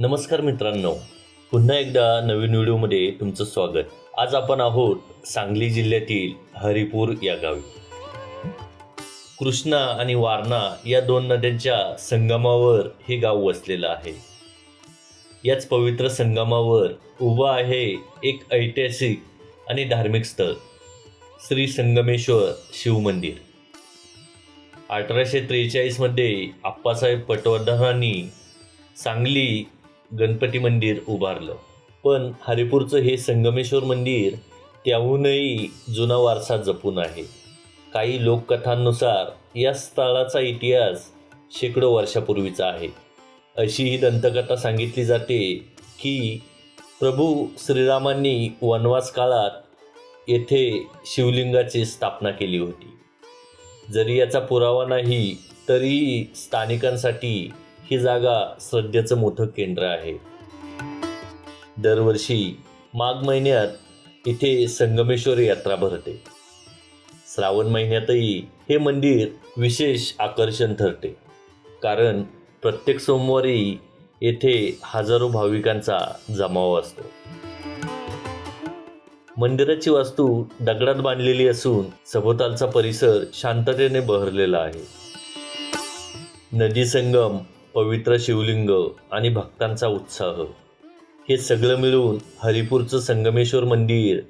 नमस्कार मित्रांनो. पुन्हा एकदा नवीन व्हिडिओमध्ये तुमचं स्वागत. आज आपण आहोत सांगली जिल्ह्यातील हरिपूर या गावी. कृष्णा आणि वारणा या दोन नद्यांच्या संगमावर हे गाव वसलेलं आहे. याच पवित्र संगमावर उभं आहे एक ऐतिहासिक आणि धार्मिक स्थळ श्री संगमेश्वर शिवमंदिर अठराशे त्रेचाळीसमध्ये आप्पासाहेब पटवर्धनांनी सांगली गणपती मंदिर उभारलं. पण हरिपूरचं हे संगमेश्वर मंदिर त्याहूनही जुना वारसा जपून आहे. काही लोककथांनुसार या स्थळाचा इतिहास शेकडो वर्षापूर्वीचा आहे. अशी ही दंतकथा सांगितली जाते की प्रभू श्रीरामांनी वनवास काळात येथे शिवलिंगाची स्थापना केली होती. जरी याचा पुरावा नाही तरीही स्थानिकांसाठी ही जागा श्रद्धेचं मोठं केंद्र आहे. दरवर्षी माघ महिन्यात इथे संगमेश्वर यात्रा भरते. श्रावण महिन्यातही हे मंदिर विशेष आकर्षण ठरते. कारण प्रत्येक सोमवारी येथे हजारो भाविकांचा जमाव असतो. मंदिराची वास्तू दगडात बांधलेली असून सभोवतालचा परिसर शांततेने बहरलेला आहे. नदी संगम पवित्र शिवलिंग आणि भक्तांचा उत्साह. हे सगळं मिळून हरिपूरचं संगमेश्वर मंदिर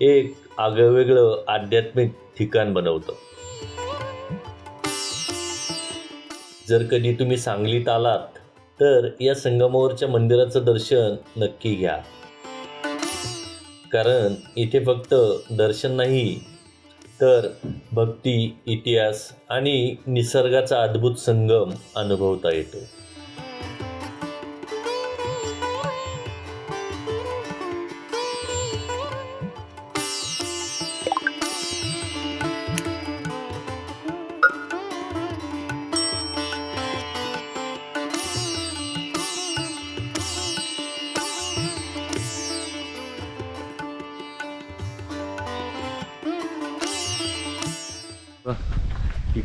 एक आगळंवेगळं आध्यात्मिक ठिकाण बनवतं. जर कधी तुम्ही सांगलीत आलात तर या संगमावरच्या मंदिराचं दर्शन नक्की घ्या. कारण इथे फक्त दर्शन नाही तर भक्ती इतिहास आणि निसर्गाचा अद्भुत संगम अनुभवता येतो.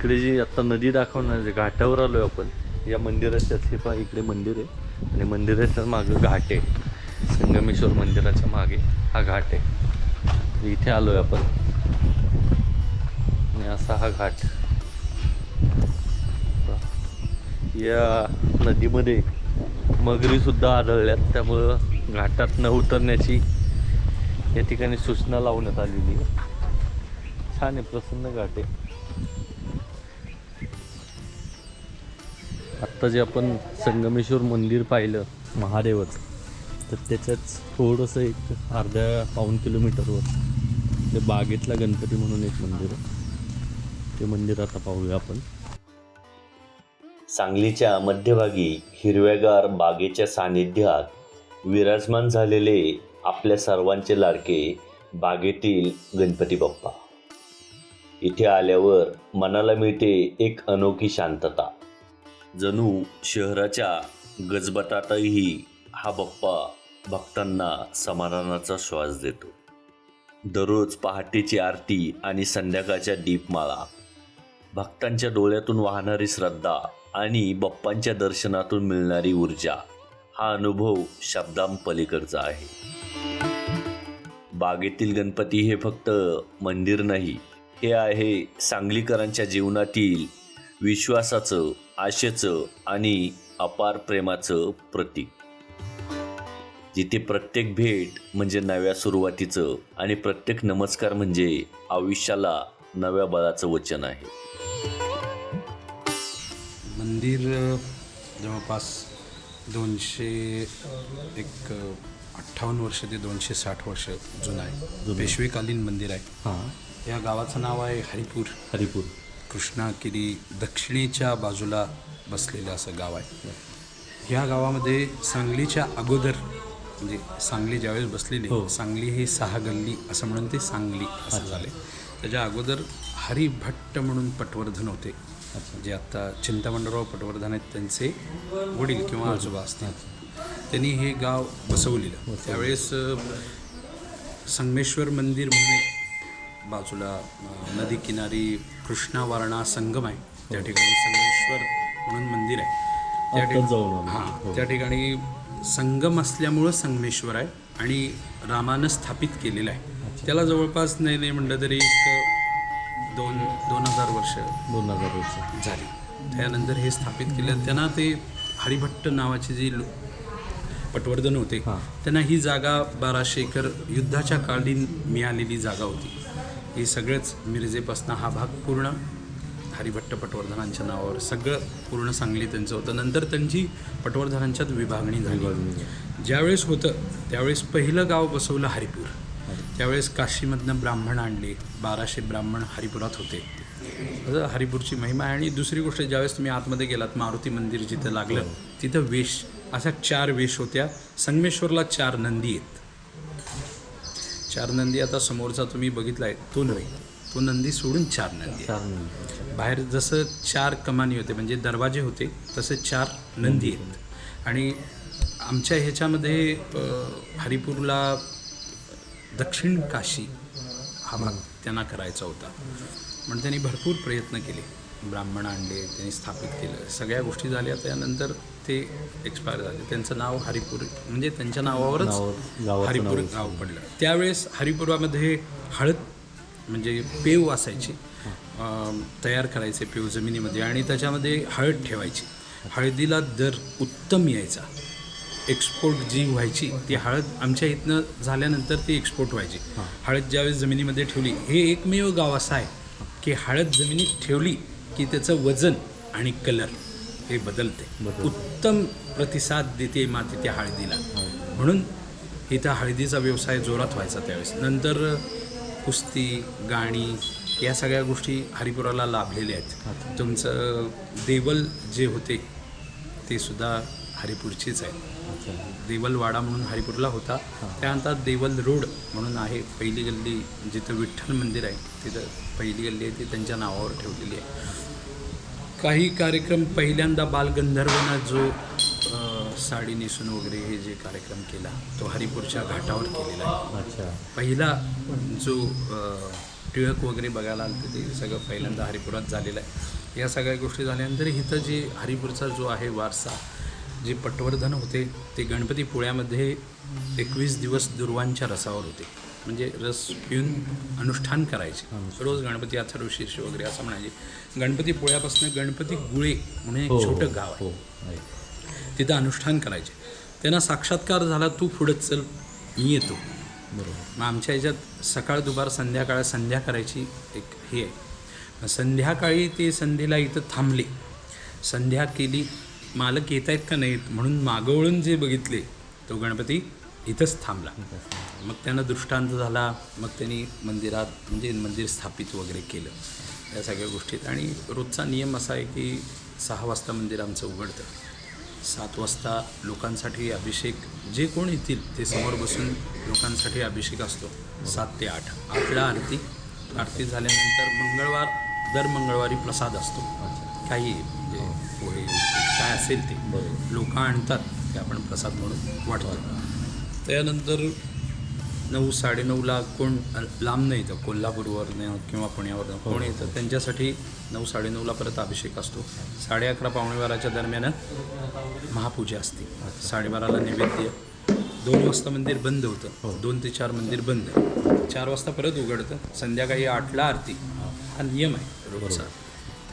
इकडे जी आता नदी दाखवणार जे घाटावर आलो आहे आपण. या मंदिराच्या हे पहा इकडे मंदिर आहे. आणि मंदिराच्या मागं घाट आहे. संगमेश्वर मंदिराच्या मागे हा घाट आहे. इथे आलो आहे आपण. आणि असा हा घाट. या नदीमध्ये मगरीसुद्धा आढळल्यात. त्यामुळं घाटात न उतरण्याची या ठिकाणी सूचना लावण्यात आलेली आहे. छान आहे प्रसन्न घाट आहे. आत्ता जे आपण संगमेश्वर मंदिर पाहिलं महादेवाचं तर त्याच्याच थोडंसं एक अर्ध्या पाऊन किलोमीटरवर ते बागेतला गणपती म्हणून एक मंदिर आहे. ते मंदिर आता पाहूया आपण. सांगलीच्या मध्यभागी हिरव्यागार बागेच्या सानिध्यात विराजमान झालेले आपल्या सर्वांचे लाडके बागेतील गणपती बाप्पा. इथे आल्यावर मनाला मिळते एक अनोखी शांतता. जणू शहराच्या गजबटातही हा बाप्पा भक्तांना समाधानाचा श्वास देतो. दररोज पहाटेची आरती आणि संध्याकाळच्या दीपमाळा. भक्तांच्या डोळ्यातून वाहणारी श्रद्धा आणि बाप्पांच्या दर्शनातून मिळणारी ऊर्जा हा अनुभव शब्दांपलीकडचा आहे. बागेतील गणपती हे फक्त मंदिर नाही हे आहे सांगलीकरांच्या जीवनातील विश्वासाचं आशेचं आणि अपार प्रेमाचं प्रतीक. जिथे प्रत्येक भेट म्हणजे नव्या सुरुवातीचं आणि प्रत्येक नमस्कार म्हणजे आयुष्याला नव्या बळाचं वचन आहे. मंदिर जवळपास दोनशे एक अठ्ठावन्न वर्ष ते दोनशे साठ वर्ष जुनं आहे. पेशवेकालीन मंदिर आहे. हां. या गावाचं नाव आहे हरिपूर. हरिपूर. कृष्णागिरी दक्षिणेच्या बाजूला बसलेलं असं गाव आहे. ह्या गावामध्ये सांगलीच्या अगोदर म्हणजे सांगली ज्यावेळेस बसलेली हो. सांगली हे सहा गल्ली असं म्हणून ते सांगली असं झाले त्याच्या अगोदर हरिभट्ट म्हणून पटवर्धन होते. जे आता चिंतामणराव पटवर्धन आहेत त्यांचे वडील किंवा आजोबा असतील. त्यांनी हे गाव बसवलेलं. त्यावेळेस अ, संगमेश्वर मंदिर म्हणून एक बाजूला अ, नदी किनारी कृष्णा वारणा संगम आहे. त्या ठिकाणी संगमेश्वर म्हणून मंदिर आहे. त्या जाऊन आलो. हां त्या ठिकाणी संगम असल्यामुळं संगमेश्वर आहे आणि रामानं स्थापित केलेलं आहे. त्याला जवळपास नाही नाही म्हटलं तरी एक दोन दोन हजार वर्ष दोन हजार वर्ष. झाली. त्यानंतर हे स्थापित केलं त्यांना ते हरिभट्ट नावाचे जे लो- पटवर्धन होते हां. त्यांना ही जागा बाराशे एकर युद्धाच्या कालीन मिळालेली जागा होती. हे सगळंच मिरजेपासनं हा भाग पूर्ण हरिभट्ट पटवर्धनांच्या नावावर सगळं पूर्ण सांगली त्यांचं होतं. नंतर त्यांची पटवर्धनांच्यात विभागणी झाली. ज्यावेळेस होतं त्यावेळेस पहिलं गाव बसवलं हरिपूर. त्यावेळेस काशीमधनं ब्राह्मण आणले बाराशे ब्राह्मण हरिपुरात होते. असं हरिपूरची महिमा आहे. आणि दुसरी गोष्ट ज्यावेळेस तुम्ही आतमध्ये गेलात मारुती मंदिर जिथं लागलं तिथं वेश अशा चार वेश होत्या. संगमेश्वरला चार नंदी आहेत. चार नंदी आता समोरचा तुम्ही बघितला आहे तो नव्हे. तो नंदी सोडून चार नंदी. बाहेर जसं चार कमानी होते म्हणजे दरवाजे होते तसे चार नंदी आहेत. आणि आमच्या ह्याच्यामध्ये अ, हरिपूरला दक्षिण काशी हा भाग त्यांना करायचा होता. म्हणून त्यांनी भरपूर प्रयत्न केले. ब्राह्मण आणले त्यांनी स्थापित केलं. सगळ्या गोष्टी झाल्या त्यानंतर ते एक्सपायर झाले. त्यांचं नाव हरिपूर म्हणजे त्यांच्या नावावरच हरिपूर. गाव पडलं. त्यावेळेस हरिपुरामध्ये हळद म्हणजे पेव असायची तयार करायचे पेव जमिनीमध्ये आणि त्याच्यामध्ये हळद ठेवायची. हळदीला दर उत्तम यायचा. एक्सपोर्ट जी व्हायची ती हळद आमच्या इथनं झाल्यानंतर ती एक्सपोर्ट व्हायची. हळद ज्यावेळेस जमिनीमध्ये ठेवली हे एकमेव गाव असं आहे की हळद जमिनीत ठेवली की त्याचं वजन आणि कलर हे बदलते. उत्तम प्रतिसाद देते माती त्या हळदीला. म्हणून इथं हळदीचा व्यवसाय जोरात व्हायचा त्यावेळेस. नंतर कुस्ती गाणी या सगळ्या गोष्टी हरिपुराला लाभलेल्या आहेत. तुमचं देवल जे होते ते सुद्धा हरिपूरचीच आहे देवलवाडा म्हणून हरिपूरला होता. त्यानंतर देवल रोड म्हणून आहे पहिली गल्ली जिथं विठ्ठल मंदिर आहे तिथं पहिली गल्ली आहे ती त्यांच्या नावावर ठेवलेली आहे. काही कार्यक्रम पहिल्यांदा बालगंधर्वनं जो साडी नेसून वगैरे हे जे कार्यक्रम केला तो हरिपूरच्या घाटावर केलेला आहे. अच्छा. पहिला जो टिळक वगैरे बघायला आलं ते सगळं पहिल्यांदा हरिपुरात झालेलं आहे. या सगळ्या गोष्टी झाल्यानंतर इथं जे हरिपूरचा जो आहे वारसा जे पटवर्धन होते ते गणपती पोळ्यामध्ये एकवीस दिवस दुर्वांच्या रसावर होते. म्हणजे रस पिऊन अनुष्ठान करायचे. रोज गणपती अथर्व शीर्ष वगैरे असं म्हणायचे. गणपती पोळ्यापासून गणपती गुळे म्हणून एक हो छोटं गाव आहे. हो. तिथं अनुष्ठान करायचे. त्यांना साक्षात्कार झाला तू पुढं चल मी येतो. बरोबर. मग आमच्या ह्याच्यात सकाळ दुपार संध्याकाळ संध्या करायची एक हे आहे. संध्याकाळी ते संध्येला इथं थांबले. संध्या केली मालक येत आहेत का नाहीत म्हणून मागवळून जे बघितले तो गणपती इथंच थांबला. मग त्यांना दृष्टांत झाला मग त्यांनी मंदिरात म्हणजे मंदिर स्थापित वगैरे केलं. या सगळ्या गोष्टीत आणि रोजचा नियम असा आहे की सहा वाजता मंदिर आमचं उघडतं. सात वाजता लोकांसाठी अभिषेक जे कोण येतील ते समोर बसून लोकांसाठी अभिषेक असतो. सात ते आठ. आठला आरती. आरती झाल्यानंतर मंगळवार दर मंगळवारी प्रसाद असतो. काही म्हणजे पोहे काय असेल ते बरोबर. लोक आणतात ते आपण प्रसाद म्हणून वाटतो. त्यानंतर नऊ साडेनऊला कोण लांब नाही येतं कोल्हापूरवरनं किंवा पुण्यावरनं कोण येतं त्यांच्यासाठी नऊ साडेनऊला परत अभिषेक असतो. साडे अकरा पावणे बाराच्या दरम्यान महापूजा असते. साडेबाराला नैवेद्य. दोन वाजता मंदिर बंद होतं. दोन ते चार मंदिर बंद. चार वाजता परत उघडतं. संध्याकाळी आठला आरती. हा नियम आहे. रोजचा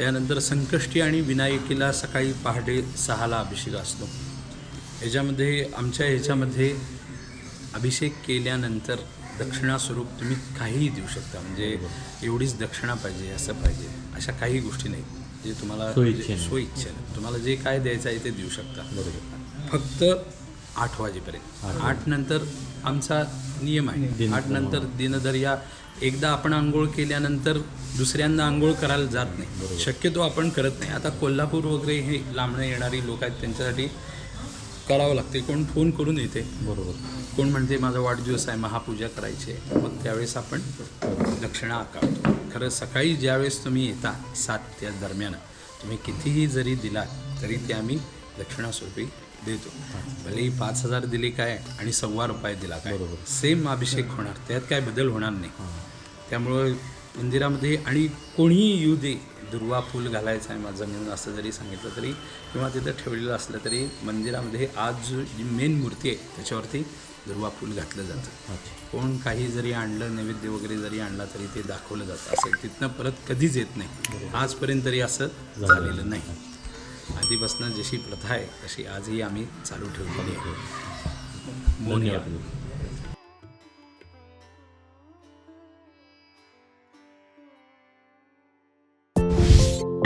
त्यानंतर संकष्टी आणि विनायकीला सकाळी पहाटे सहाला अभिषेक असतो. ह्याच्यामध्ये आमच्या ह्याच्यामध्ये अभिषेक केल्यानंतर दक्षिणास्वरूप तुम्ही काहीही देऊ शकता. म्हणजे एवढीच दक्षिणा पाहिजे असं पाहिजे. अशा काही गोष्टी नाही. जे तुम्हाला. स्वइच्छेने तुम्हाला जे काय द्यायचं आहे ते देऊ शकता. बरोबर. फक्त आठ वाजेपर्यंत. आठ नंतर आमचा नियम आहे. आठ नंतर दिनदर्या एकदा आपण आंघोळ केल्यानंतर दुसऱ्यांदा आंघोळ करायला जात नाही. शक्यतो आपण करत नाही. आता कोल्हापूर वगैरे हे लांबणं येणारी लोक आहेत त्यांच्यासाठी करावं लागते. कोण फोन करून येते. बरोबर. कोण म्हणते माझा वाढदिवस आहे महापूजा करायची आहे. मग त्यावेळेस आपण दक्षिणा आकारतो. खरं सकाळी ज्यावेळेस तुम्ही येता सात त्या दरम्यान तुम्ही कितीही जरी दिला तरी ते आम्ही दक्षिणास्वरूपी देतो. भलेही पाच हजार दिले काय आणि सव्वा रुपये दिला काय. बरोबर. सेम अभिषेक होणार. त्यात काय बदल होणार नाही. त्यामुळं मंदिरामध्ये आणि कोणीही येऊ दे दुर्वा फूल घालायचं आहे माझं म्हणून असं जरी सांगितलं तरी किंवा तिथं ठेवलेलं असलं तरी मंदिरामध्ये आज जो मेन मूर्ती आहे त्याच्यावरती दुर्वा फूल घातलं जातं. कोण काही जरी आणलं नैवेद्य वगैरे जरी आणला तरी ते दाखवलं जातं. असं तिथनं परत कधीच येत नाही. आजपर्यंत तरी असं झालेलं नाही. आधीपासून जशी प्रथा आहे तशी आजही आम्ही चालू ठेवलेली आहे. मोनिया धन्यवाद.